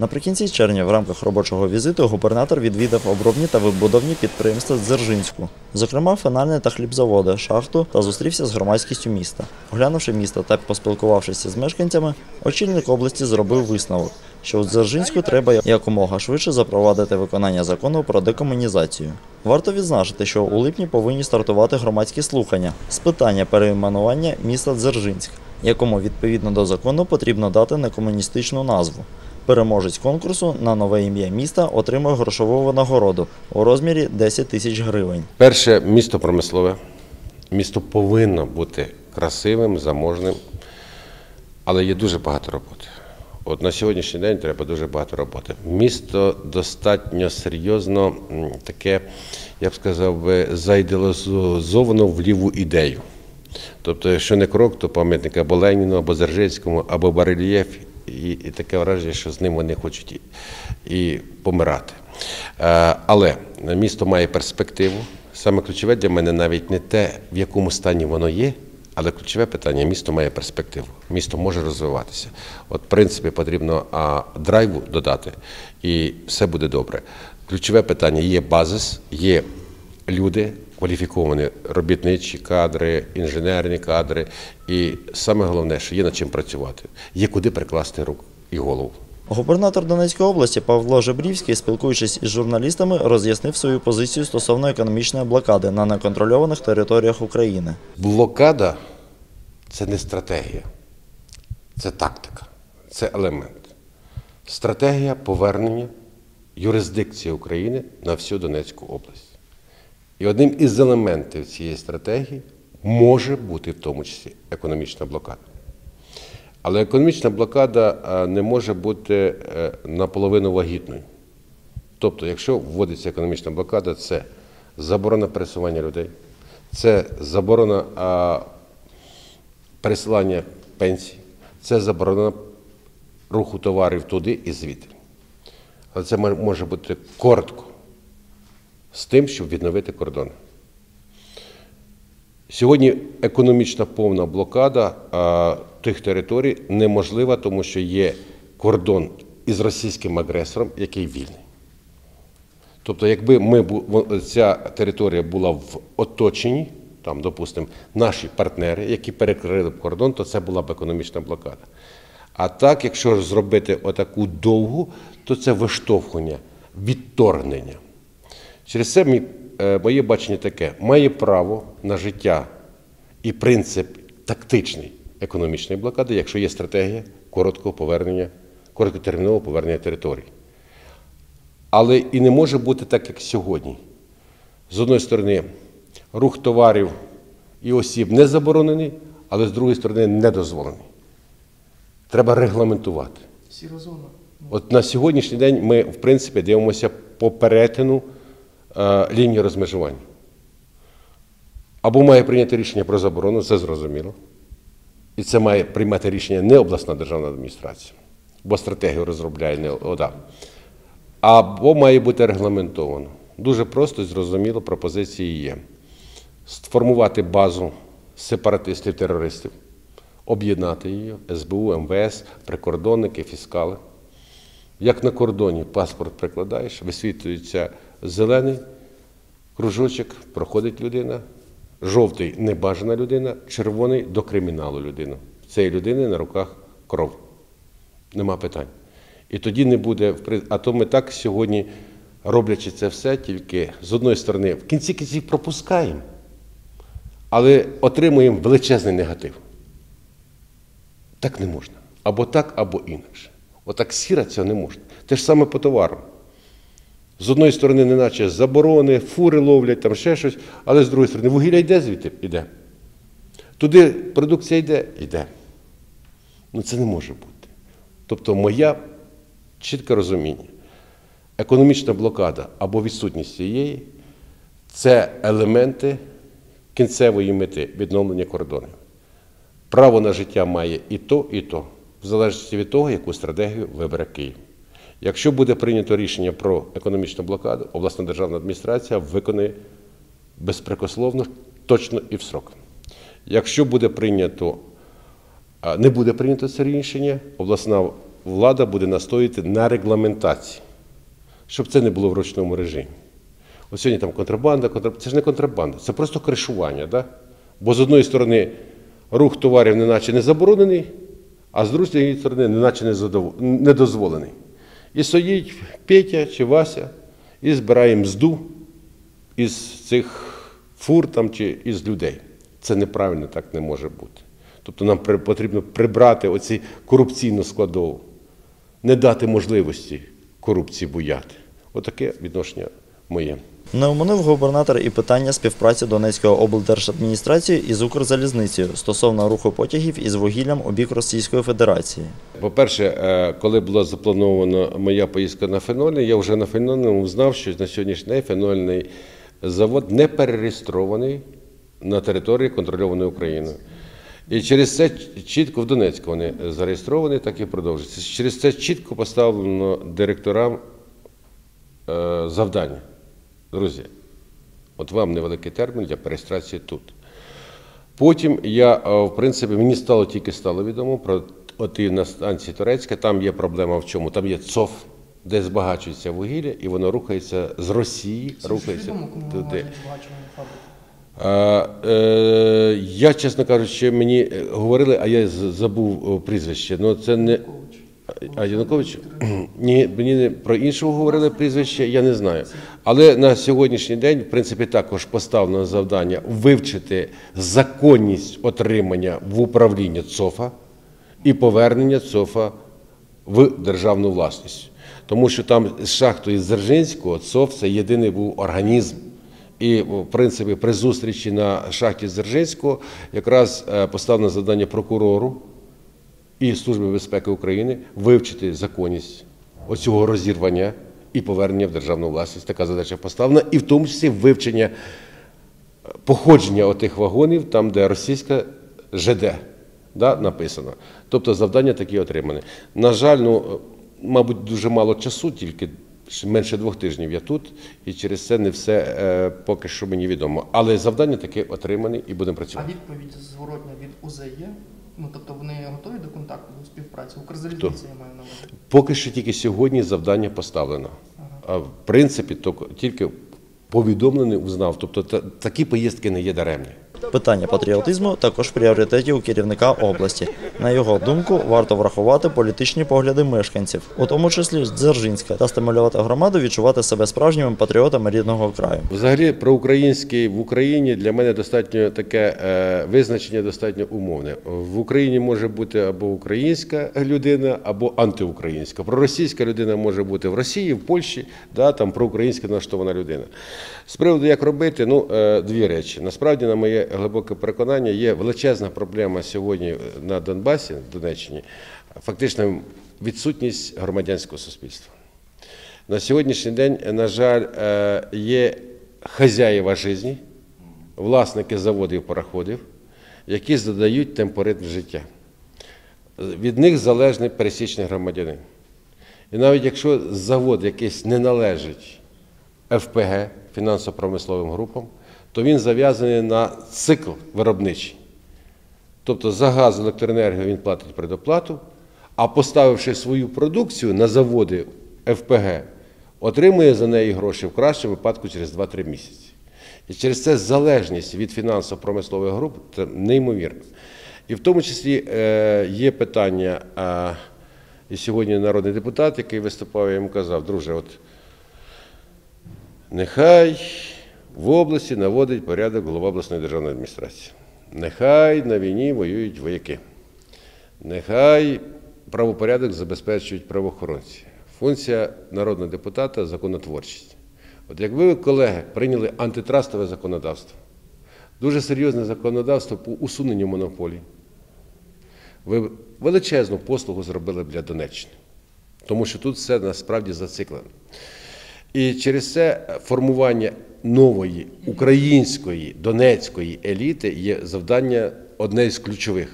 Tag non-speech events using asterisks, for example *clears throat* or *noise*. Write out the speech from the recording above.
Наприкінці червня в рамках робочого візиту губернатор відвідав обробні та вибудовні підприємства Дзержинську, зокрема фінальне та хлібзаводи, шахту та зустрівся з громадськістю міста. Оглянувши місто та поспілкувавшися з мешканцями, очільник області зробив висновок, що у Дзержинську треба якомога швидше запровадити виконання закону про декомунізацію. Варто відзначити, що у липні повинні стартувати громадські слухання з питання перейменування міста Дзержинськ, якому відповідно до закону потрібно дати некомуністичну назву. Переможець конкурсу на нове ім'я міста отримує грошову винагороду у розмірі 10 тисяч гривень. Перше місто промислове. Місто повинно бути красивим, заможним, але є дуже багато роботи. От на сьогоднішній день треба дуже багато роботи. Місто достатньо серйозно таке, я б сказав, би, заідеалізовано в ліву ідею. Тобто, якщо не крок, то пам'ятник або Леніну, або Зержинському, або барельєф, і, і таке враження, що з ним вони хочуть і, і помирати. Е, але місто має перспективу. Саме ключове для мене навіть не те, в якому стані воно є, але ключове питання місто має перспективу. Місто може розвиватися. От, в принципі, потрібно а, драйву додати, і все буде добре. Ключове питання є базис, є люди, кваліфіковані робітничі кадри, інженерні кадри. І саме головне, що є над чим працювати, є куди прикласти руку і голову. Губернатор Донецької області Павло Жебрівський, спілкуючись із журналістами, роз'яснив свою позицію стосовно економічної блокади на неконтрольованих територіях України. Блокада це не стратегія, це тактика, це елемент. Стратегія повернення юрисдикції України на всю Донецьку область. І одним із елементів цієї стратегії може бути в тому числі економічна блокада. Але економічна блокада не може бути е, наполовину вагітною. Тобто, якщо вводиться економічна блокада, це заборона пересування людей, це заборона пересилання пенсій, це заборона руху товарів туди і звідти. Але це може бути коротко з тим, щоб відновити кордони. Сьогодні економічна повна блокада а, тих територій неможлива, тому що є кордон із російським агресором, який вільний. Тобто, якби ми, ця територія була в оточенні, там, допустимо, наші партнери, які перекрили б кордон, то це була б економічна блокада. А так, якщо зробити отаку довгу, то це виштовхування, відторгнення. Через це мій, е, моє бачення таке: має право на життя і принцип тактичний економічної блокади, якщо є стратегія короткого повернення, короткотермінового повернення територій. Але і не може бути так, як сьогодні. З одної сторони, рух товарів і осіб не заборонений, але з другої сторони не дозволений. Треба регламентувати. От на сьогоднішній день ми, в принципі, дивимося по перетину е, лінії розмежування. Або має прийняти рішення про заборону, це зрозуміло. І це має приймати рішення не обласна державна адміністрація, бо стратегію розробляє не ОДА. Або має бути регламентовано. Дуже просто і зрозуміло, пропозиції є. Сформувати базу сепаратистів-терористів, об'єднати її, СБУ, МВС, прикордонники, фіскали. Як на кордоні паспорт прикладаєш, висвітлюється зелений кружочок, проходить людина, жовтий небажана людина, червоний до криміналу людина. В цієї людини на руках кров. Нема питань. І тоді не буде. А то ми так сьогодні, роблячи це все, тільки з одної сторони, в кінці кінців пропускаємо, але отримуємо величезний негатив. Так не можна. Або так, або інакше. Отак сіра цього не можна. Те ж саме по товарам. З одної сторони, неначе заборони, фури ловлять, там ще щось, але з другої сторони, вугілля йде звідти? Іде. Туди продукція йде? Йде. Ну це не може бути. Тобто, моя чітке розуміння. Економічна блокада або відсутність цієї це елементи кінцевої мети відновлення кордонів. Право на життя має і то, і то, в залежності від того, яку стратегію вибере Київ. Якщо буде прийнято рішення про економічну блокаду, обласна державна адміністрація виконає безпрекословно, точно і в срок. Якщо буде прийнято, не буде прийнято це рішення, обласна влада буде настояти на регламентації, щоб це не було в ручному режимі. Ось сьогодні там контрабанда, контрабанда. Це ж не контрабанда, це просто кришування. Да? Бо з одної сторони рух товарів неначе не заборонений, а з другої сторони неначе не дозволений. І стоїть Петя чи Вася і збирає мзду із цих фур там, чи із людей. Це неправильно, так не може бути. Тобто нам потрібно прибрати оці корупційну складову, не дати можливості корупції буяти. Отаке відношення моє. Не оминув губернатор і питання співпраці Донецької облдержадміністрації із Укрзалізницею стосовно руху потягів із вугіллям у бік Російської Федерації. По-перше, е, коли була запланована моя поїздка на фенольний, я вже на фенольному знав, що на сьогоднішній день фенольний завод не перереєстрований на території контрольованої Україною. І через це чітко в Донецьку вони зареєстровані, так і продовжується. Через це чітко поставлено директорам е, завдання. Друзі, от вам невеликий термін для переєстрації тут. Потім я, е, в принципі, мені стало тільки стало відомо про оті на станції Турецька. Там є проблема в чому? Там є ЦОФ, де збагачується вугілля, і воно рухається з Росії, рухається туди. А, е, я, чесно кажучи, мені е, говорили, а я забув е, прізвище. Ну це не а Янукович? *clears throat* Ні, мені про іншого говорили прізвище, я не знаю. Але на сьогоднішній день, в принципі, також поставлено завдання вивчити законність отримання в управління ЦОФа і повернення ЦОФа в державну власність. Тому що там з шахтою Дзержинського ЦОФ це єдиний був організм. І, в принципі, при зустрічі на шахті Дзержинського якраз е, поставлено завдання прокурору і Служби безпеки України вивчити законність оцього розірвання і повернення в державну власність. Така задача поставлена, і в тому числі вивчення походження отих вагонів, там, де російська ЖД да, написано. Тобто завдання такі отримані. На жаль, ну, мабуть, дуже мало часу, тільки менше двох тижнів я тут, і через це не все е, поки що мені відомо. Але завдання таке отримані і будемо працювати. А відповідь зворотня від УЗ є? Ну тобто вони готові до контакту, до співпраці? Укрзалізниця я маю на увазі. Поки що тільки сьогодні завдання поставлено. А в принципі, тільки повідомлений узнав. Тобто та- такі поїздки не є даремні. Питання патріотизму також в пріоритеті у керівника області. На його думку, варто врахувати політичні погляди мешканців, у тому числі Дзержинська, та стимулювати громаду відчувати себе справжніми патріотами рідного краю. Взагалі, проукраїнський в Україні для мене достатньо таке е, визначення достатньо умовне. В Україні може бути або українська людина, або антиукраїнська. Проросійська людина може бути в Росії, в Польщі, да, там проукраїнська налаштована людина. З приводу, як робити, ну е, дві речі. Насправді, на моє глибоке переконання, є величезна проблема сьогодні на Донбасі, Донеччині, фактично відсутність громадянського суспільства. На сьогоднішній день, на жаль, е, є хазяїва житті, власники заводів пароходів, які задають темпоритм життя. Від них залежний пересічний громадянин. І навіть якщо завод якийсь не належить ФПГ, фінансово-промисловим групам, то він зав'язаний на цикл виробничий. Тобто за газ, електроенергію він платить предоплату, а поставивши свою продукцію на заводи ФПГ, отримує за неї гроші в кращому випадку через 2-3 місяці. І через це залежність від фінансово-промислових груп це неймовірна. І в тому числі е, є питання, і сьогодні народний депутат, який виступав, я йому казав, друже, от Нехай в області наводить порядок голова обласної державної адміністрації. Нехай на війні воюють вояки. Нехай правопорядок забезпечують правоохоронці. Функція народного депутата законотворчість. От як ви, колеги, прийняли антитрастове законодавство, дуже серйозне законодавство по усуненню монополій. Ви величезну послугу зробили для Донеччини, тому що тут все насправді зациклено. І через це формування нової української донецької еліти є завдання одне з ключових.